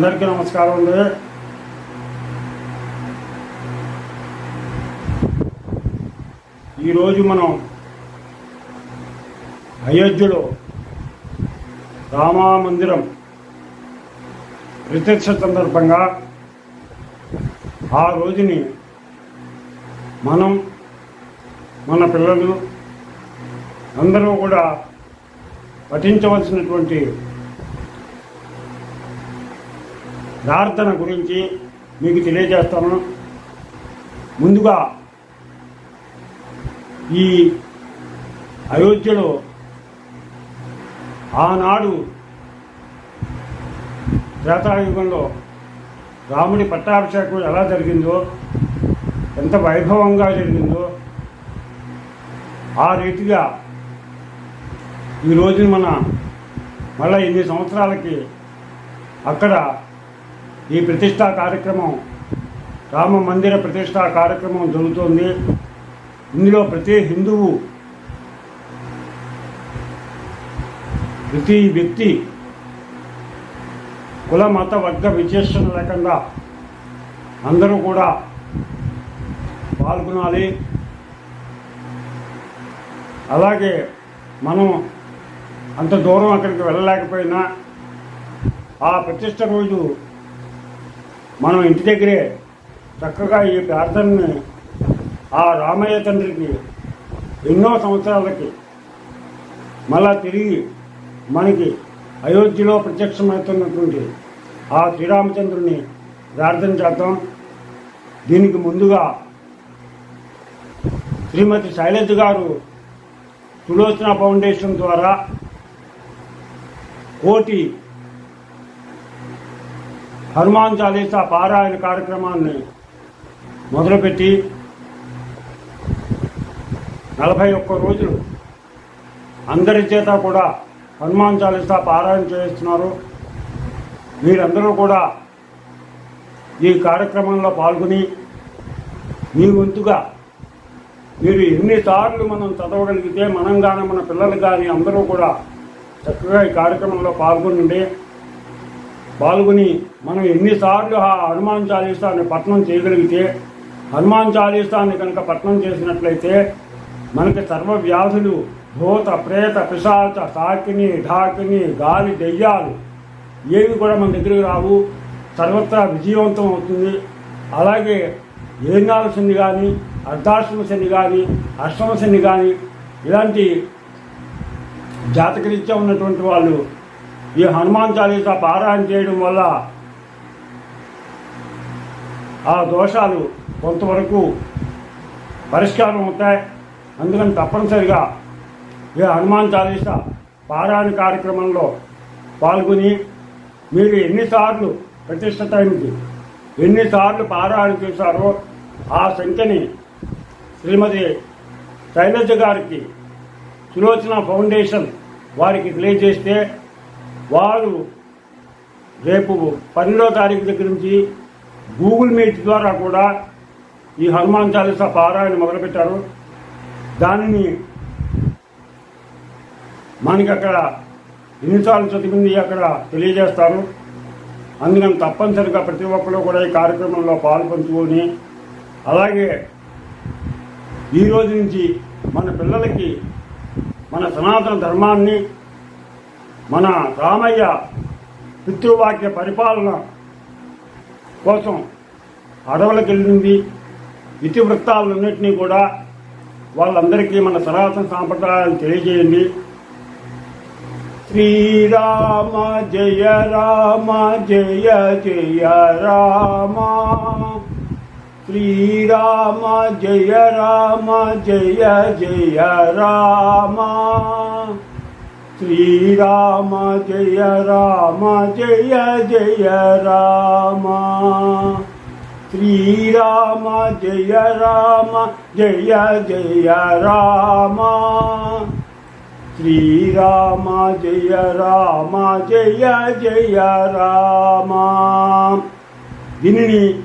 అందరికీ నమస్కారం అండి. ఈరోజు మనం అయోధ్యలో రామామందిరం ప్రత్యక్ష సందర్భంగా ఆ రోజుని మనం మన పిల్లలు అందరూ కూడా పఠించవలసినటువంటి ప్రార్థన గురించి మీకు తెలియజేస్తాను. ముందుగా ఈ అయోధ్యలో ఆనాడు త్రేతాయుగంలో రాముడి పట్టాభిషేకం ఎలా జరిగిందో ఎంత వైభవంగా జరిగిందో ఆ రీతిగా ఈ రోజున మన మళ్ళీ ఎన్ని సంవత్సరాలకి అక్కడ ఈ ప్రతిష్టా కార్యక్రమం రామ మందిర ప్రతిష్టా కార్యక్రమం జరుగుతోంది. ఇందులో ప్రతి హిందువు ప్రతి వ్యక్తి కుల మత వర్గ విశేషణ లేకుండా అందరూ కూడా పాల్గొనాలి. అలాగే మనం అంత దూరం అక్కడికి వెళ్ళలేకపోయినా ఆ ప్రతిష్ట రోజు మనం ఇంటి దగ్గరే చక్కగా ఈ ప్రార్థనని ఆ రామయ్య తండ్రికి ఎన్నో సంవత్సరాలకి మళ్ళా తిరిగి మనకి అయోధ్యలో ప్రత్యక్షమవుతున్నటువంటి ఆ శ్రీరామచంద్రుని ప్రార్థన చేద్దాం. దీనికి ముందుగా శ్రీమతి శైలజ గారు సులోచన ఫౌండేషన్ ద్వారా కోటి హనుమాన్ చాలీసా పారాయణ కార్యక్రమాన్ని మొదలుపెట్టి నలభై ఒక్క రోజులు అందరి చేత కూడా హనుమాన్ చాలీసా పారాయణ చేస్తున్నారు మీరందరూ కూడా ఈ కార్యక్రమంలో పాల్గొని మీ వంతుగా మీరు ఎన్నిసార్లు మనం చదవగలిగితే మనం కానీ మన పిల్లలు కానీ అందరూ కూడా చక్కగా ఈ కార్యక్రమంలో పాల్గొనండి. పాల్గొని మనం ఎన్నిసార్లు ఆ హనుమాన్ చాలీసాన్ని పఠనం చేయగలిగితే హనుమాన్ చాలీసాన్ని కనుక పఠనం చేసినట్లయితే మనకి సర్వ వ్యాధులు భూత ప్రేత పిశాచ సాకిని ఢాకిని గాలి దెయ్యాలు ఏవి కూడా మన దగ్గరికి రావు. సర్వత్రా విజయవంతం అవుతుంది. అలాగే ఏనాల శని కానీ అర్ధాశ్రమ శని కానీ అష్టమ శని కానీ ఇలాంటి జాతకరీత్యా ఉన్నటువంటి వాళ్ళు ఈ హనుమాన్ చాలీస పారాయణ చేయడం వల్ల ఆ దోషాలు కొంతవరకు పరిష్కారం అవుతాయి. అందుకని తప్పనిసరిగా ఈ హనుమాన్ చాలీస పారాయణ కార్యక్రమంలో పాల్గొని మీరు ఎన్నిసార్లు ప్రతిష్ట టైంకి ఎన్నిసార్లు పారాయణ చేశారో ఆ సంఖ్యని శ్రీమతి శైలజ గారికి సులోచన ఫౌండేషన్ వారికి తెలియజేస్తే వారు రేపు పన్నెండో తారీఖు దగ్గర నుంచి గూగుల్ మీట్ ద్వారా కూడా ఈ హనుమాన్ చాలీసా పారాయణ మొదలుపెట్టారు. దానిని మనకి అక్కడ ఎన్నిసార్లు చదివింది అక్కడ తెలియజేస్తారు అందుకని తప్పనిసరిగా ప్రతి ఒక్కరు కూడా ఈ కార్యక్రమంలో పాల్పంచుకొని అలాగే ఈరోజు నుంచి మన పిల్లలకి మన సనాతన ధర్మాన్ని మన రామయ్య పితృవాక్య పరిపాలన కోసం అడవులకు వెళ్ళింది ఇతివృత్తాలన్నింటినీ కూడా వాళ్ళందరికీ మన సనాతన సాంప్రదాయాలు తెలియజేయండి. శ్రీరామ జయ రామ జయ జయ రామ. శ్రీరామ జయ రామ జయ జయ రామ. శ్రీరామ జయ రామ జయ జయ రామ. శ్రీరామ జయ రామ జయ జయ రామ. శ్రీరామ జయ రామ జయ జయ రామ. దీనిని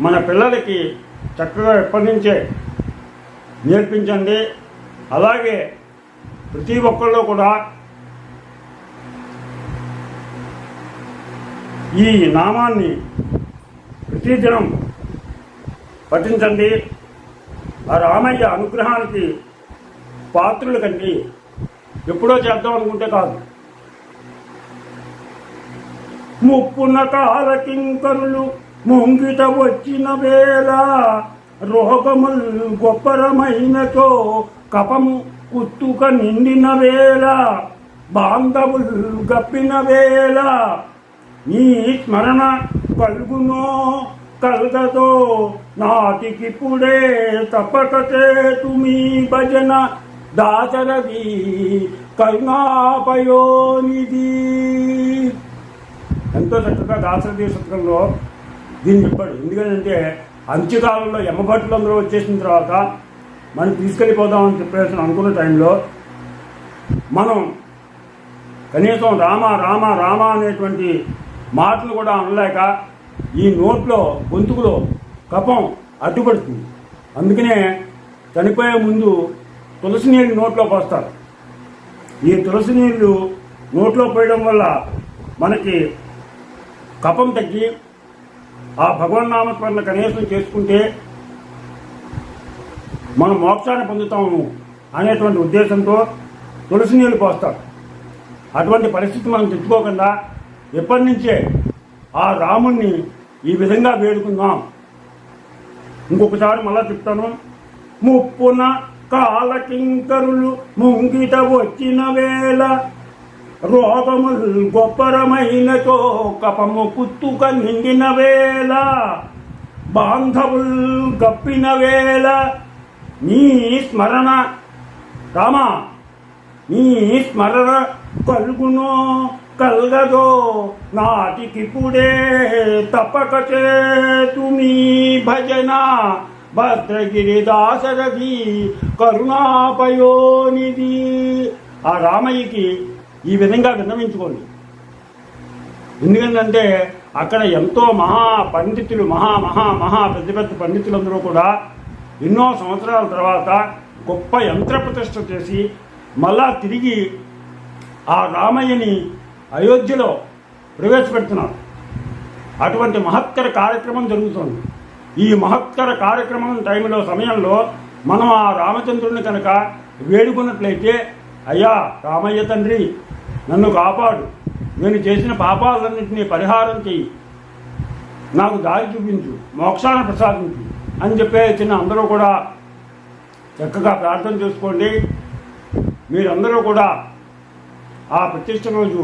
మన పిల్లలకి చక్కగా ఎప్పటి నుంచే నేర్పించండి. అలాగే ప్రతి ఒక్కళ్ళు కూడా ఈ నామాన్ని ప్రతిదినం పఠించండి. ఆ రామయ్య అనుగ్రహానికి పాత్రులు కండి. ఎప్పుడో చేద్దాం అనుకుంటే కాదు. ముప్పున కాల కింకరులు ముంగిట వచ్చిన వేళ రోగములు గొప్పరమైనతో కపము కుత్తుక నిండిన వేళ బాంధవులు గప్పిన వేళ నీ స్మరణ కలుగునో కలగదో నాటికిప్పుడే తప్పక చేతు మీ భజన దాచరది కరుణాపయోనిది ఎంతో చక్కగా దాసరథి శతకంలో దీన్ని చెప్పాడు. ఎందుకంటే అంత్యకాలంలో యమభట్లు అందరూ వచ్చేసిన తర్వాత మనం తీసుకెళ్ళిపోదామని చెప్పేసి అనుకున్న టైంలో మనం కనీసం రామ రామ రామ అనేటువంటి మాటలు కూడా అనలేక ఈ నోట్లో గొంతుకులో కపం అడ్డుపడుతుంది. అందుకనే చనిపోయే ముందు తులసి నీళ్ళు నోట్లో పోస్తారు ఈ తులసి నీళ్ళు నోట్లో పోయడం వల్ల మనకి కపం తగ్గి ఆ భగవన్నామస్మరణ కనీసం చేసుకుంటే మనం మోక్షాన్ని పొందుతాము అనేటువంటి ఉద్దేశంతో తులసి నీళ్ళు పోస్తారు అటువంటి పరిస్థితి మనం తెచ్చుకోకుండా ఎప్పటి నుంచే ఆ రాముణ్ణి ఈ విధంగా వేడుకుందాం. ఇంకొకసారి మళ్ళా చెప్తాను. ముప్పున కాలకింకరులు ముంగిట వచ్చిన వేళ రోగములు గొప్పరమైనతో కపము కుత్తుక నిండిన వేళ బాంధవులు గప్పిన వేళ నీ స్మరణ రామా నీ స్మరణ కలుగునో కలగదో నాటికిప్పుడే తప్పక చేతు మీ భజన. భద్రగిరి దాసరథి కరుణాపయోనిధి. ఆ రామయ్యకి ఈ విధంగా విన్నవించుకోండి. ఎందుకంటే అక్కడ ఎంతో మహా పండితులు మహా మహా మహా పెద్ద పెద్ద పండితులందరూ కూడా ఎన్నో సంవత్సరాల తర్వాత గొప్ప యంత్ర ప్రతిష్ట చేసి మళ్ళా తిరిగి ఆ రామయ్యని అయోధ్యలో ప్రవేశపెడుతున్నారు. అటువంటి మహత్తర కార్యక్రమం జరుగుతుంది. ఈ మహత్తర కార్యక్రమం టైంలో సమయంలో మనం ఆ రామచంద్రుని కనుక వేడుకున్నట్లయితే అయ్యా రామయ్య తండ్రి నన్ను కాపాడు. నేను చేసిన పాపాలన్నింటినీ పరిహారం చేయి నాకు దారి చూపించు. మోక్షాన్ని ప్రసాదించు. అని చెప్పే చిన్న అందరూ కూడా చక్కగా ప్రార్థన చేసుకోండి. మీరందరూ కూడా ఆ ప్రతిష్ట రోజు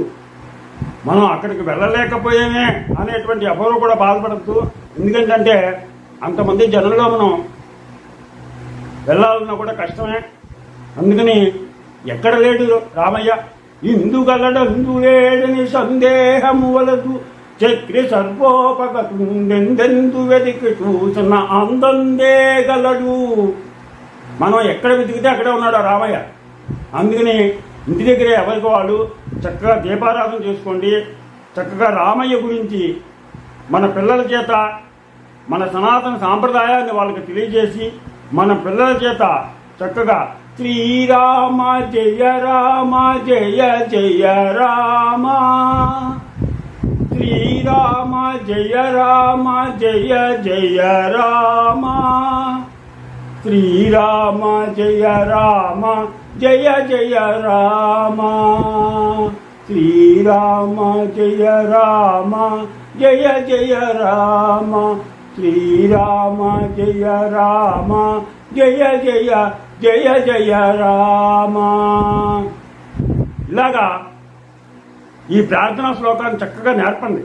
మనం అక్కడికి వెళ్ళలేకపోయామే అనేటువంటి ఎవరు కూడా బాధపడద్దు ఎందుకంటే అంతమంది జనంలో మనం వెళ్ళాలన్నా కూడా కష్టమే. అందుకని ఎక్కడ లేడు రామయ్య. ఇందుగలడ లేడని సందేహము వలదు. చక్రి సర్వోపగతుండెందెందు వెతికి చూసిన అందందే గలడు మనం ఎక్కడ వెతికితే అక్కడే ఉన్నాడు రామయ్య. అందుకని ఇంటి దగ్గరే ఎవరికి వాళ్ళు చక్కగా దీపారాధన చేసుకోండి. చక్కగా రామయ్య గురించి మన పిల్లల చేత మన సనాతన సాంప్రదాయాన్ని వాళ్ళకి తెలియజేసి మన పిల్లల చేత చక్కగా శ్రీరామ జయ రామ జయ జయ రామ. రామ జయ రామ జయ జయ రామ. శ్రీరామ జయ రామ జయ జయ రామ. శ్రీరామ జయ రామ జయ జయ రామ. శ్రీరామ జయ రామ జయ జయ జయ జయ రామ. ఇలాగా ఈ ప్రార్థనా శ్లోకాన్ని చక్కగా నేర్పండి.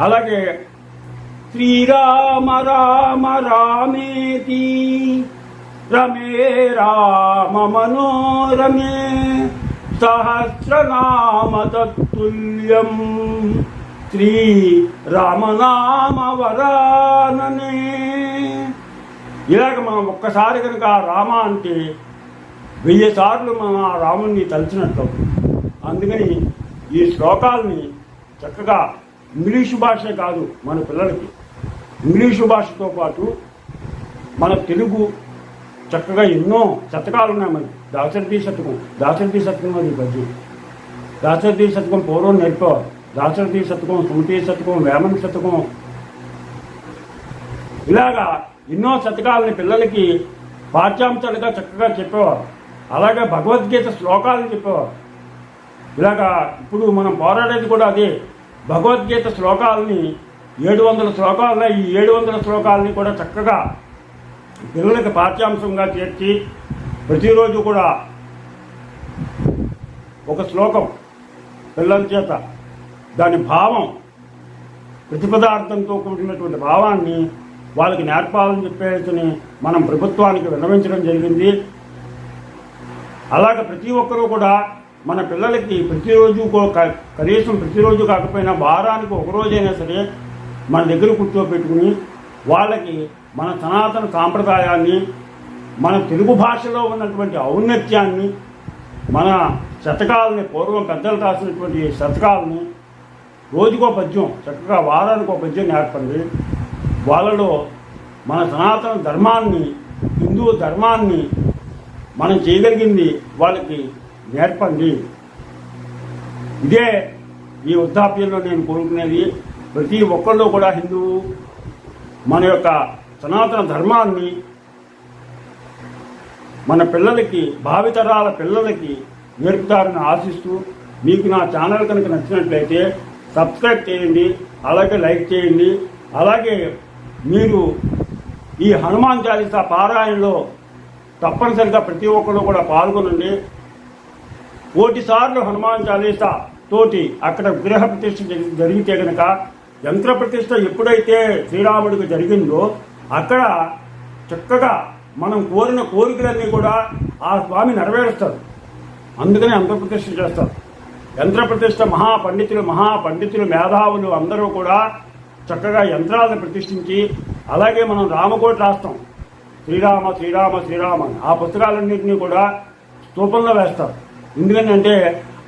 అలాగే శ్రీరామ రామ రామేతి రమే రామ మనోరమే సహస్రనామ తత్తుల్యం శ్రీ రామనామ వరాననే. ఇలాగ మనం ఒక్కసారి కనుక రామ అంటే వెయ్యి సార్లు మనం ఆ రాముణ్ణి తలిచినట్లు అందుకని ఈ శ్లోకాల్ని చక్కగా ఇంగ్లీషు భాషే కాదు మన పిల్లలకి. ఇంగ్లీషు భాషతో పాటు మన తెలుగు చక్కగా ఎన్నో శతకాలు ఉన్నాయి మనకి దాశరథి శతకం దాశరథి శతకం అది పద్యం దాశరథి శతకం పూర్వం నేర్పేవారు. దాశరథి శతకం సుమతి శతకం వేమన శతకం. ఇలాగా ఎన్నో శతకాలని పిల్లలకి పాఠ్యాంశాలుగా చక్కగా చెప్పేవారు. అలాగే భగవద్గీత శ్లోకాలు చెప్పేవారు. ఇలాగా ఇప్పుడు మనం పోరాడేది కూడా అదే. భగవద్గీత శ్లోకాలని ఏడు వందల శ్లోకాల్లో ఈ ఏడు వందల శ్లోకాలని కూడా చక్కగా పిల్లలకి పాఠ్యాంశంగా చేర్చి ప్రతిరోజు కూడా ఒక శ్లోకం పిల్లల చేత దాని భావం ప్రతిపదార్థంతో కూడినటువంటి భావాన్ని వాళ్ళకి నేర్పాలని చెప్పేసి మనం ప్రభుత్వానికి విన్నవించడం జరిగింది. అలాగే ప్రతి ఒక్కరూ కూడా మన పిల్లలకి ప్రతిరోజు క- కనీసం ప్రతిరోజు కాకపోయినా వారానికి ఒకరోజైనా సరే మన దగ్గర కూర్చోబెట్టుకుని వాళ్ళకి మన సనాతన సాంప్రదాయాన్ని మన తెలుగు భాషలో ఉన్నటువంటి ఔన్నత్యాన్ని మన శతకాలని పూర్వం పెద్దలు రాసినటువంటి శతకాలని రోజుకో పద్యం చక్కగా వారానికి ఒక పద్యం నేర్పండి. వాళ్ళలో మన సనాతన ధర్మాన్ని హిందూ ధర్మాన్ని మనం చేయగలిగింది వాళ్ళకి నేర్పండి. ఇదే ఈ వృద్ధాప్యంలో నేను కోరుకునేది ప్రతి ఒక్కళ్ళు కూడా హిందువు మన యొక్క సనాతన ధర్మాన్ని మన పిల్లలకి భావితరాల పిల్లలకి నేర్పుతారని ఆశిస్తూ మీకు నా ఛానల్ కనుక నచ్చినట్లయితే సబ్స్క్రైబ్ చేయండి అలాగే లైక్ చేయండి అలాగే మీరు ఈ హనుమాన్ చాలీసా పారాయణలో తప్పనిసరిగా ప్రతి ఒక్కరు కూడా పాల్గొనండి. కోటిసార్లు హనుమాన్ చాలీసా తోటి అక్కడ విగ్రహ ప్రతిష్ఠ జరిగితే గనక యంత్ర ప్రతిష్ఠ ఎప్పుడైతే శ్రీరాముడికి జరిగిందో అక్కడ చక్కగా మనం కోరిన కోరికలన్నీ కూడా ఆ స్వామి నెరవేరుస్తారు. అందుకనే యంత్ర ప్రతిష్ఠ చేస్తారు. యంత్ర ప్రతిష్ఠ మహాపండితులు మహాపండితులు మేధావులు అందరూ కూడా చక్కగా యంత్రాలను ప్రతిష్ఠించి అలాగే మనం రామకోట రాస్తాం. శ్రీరామ శ్రీరామ శ్రీరామ ఆ పుస్తకాలన్నింటినీ కూడా స్తూపంలో వేస్తారు. ఎందుకంటే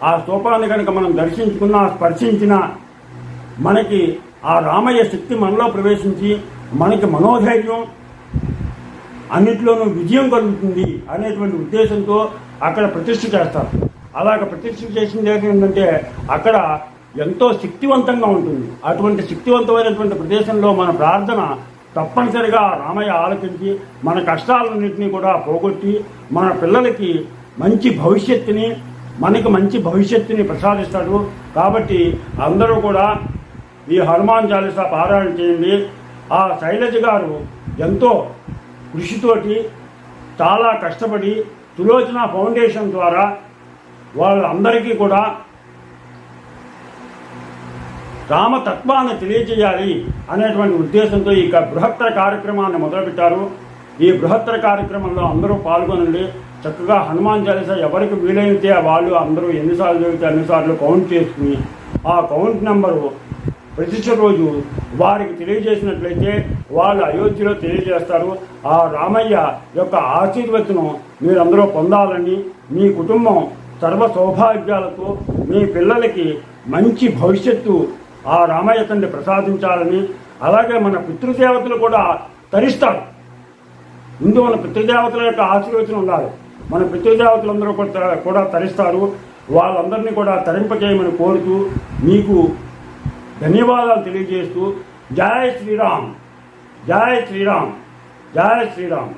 ఆ స్తూపాన్ని కనుక మనం దర్శించుకున్నా స్పర్శించినా మనకి ఆ రామయ్య శక్తి మనలో ప్రవేశించి మనకి మనోధైర్యం అన్నిట్లోనూ విజయం కలుగుతుంది అనేటువంటి ఉద్దేశంతో అక్కడ ప్రతిష్ఠ చేస్తారు. అలాగ ప్రతిష్ఠ చేసింది ఏంటంటే అక్కడ ఎంతో శక్తివంతంగా ఉంటుంది. అటువంటి శక్తివంతమైనటువంటి ప్రదేశంలో మన ప్రార్థన తప్పనిసరిగా రామయ్య ఆలకించి మన కష్టాలన్నింటినీ కూడా పోగొట్టి మన పిల్లలకి మంచి భవిష్యత్తుని మనకి మంచి భవిష్యత్తుని ప్రసాదిస్తాడు. కాబట్టి అందరూ కూడా ఈ హనుమాన్ చాలీసా పారాయణ చేయండి. ఆ శైలజ గారు ఎంతో కృషితోటి చాలా కష్టపడి తులోచన ఫౌండేషన్ ద్వారా వాళ్ళందరికీ కూడా రామతత్వాన్ని తెలియజేయాలి అనేటువంటి ఉద్దేశంతో ఈ బృహత్తర కార్యక్రమాన్ని మొదలుపెట్టారు. ఈ బృహత్తర కార్యక్రమంలో అందరూ పాల్గొనండి. చక్కగా హనుమాన్ చాలీస ఎవరికి వీలైతే వాళ్ళు అందరూ ఎన్నిసార్లు చదివితే అన్నిసార్లు కౌంట్ చేసుకుని ఆ కౌంట్ నెంబరు ప్రతిష్ట రోజు వారికి తెలియజేసినట్లయితే వాళ్ళు అయోధ్యలో తెలియజేస్తారు. ఆ రామయ్య యొక్క ఆశీర్వచనం మీరందరూ పొందాలని మీ కుటుంబం సర్వ సౌభాగ్యాలతో మీ పిల్లలకి మంచి భవిష్యత్తు ఆ రామయ్య తండ్రి ప్రసాదించాలని అలాగే మన పితృదేవతలు కూడా తరిస్తారు. ముందు మన పితృదేవతల యొక్క ఆశీర్వచనం ఉండాలి. మన పితృదేవతలందరూ కూడా కూడా తరిస్తారు. వాళ్ళందరినీ కూడా తరింపజేయమని కోరుతూ మీకు ధన్యవాదాలు తెలియజేస్తూ జై శ్రీరామ్ జై శ్రీరామ్ జై శ్రీరామ్.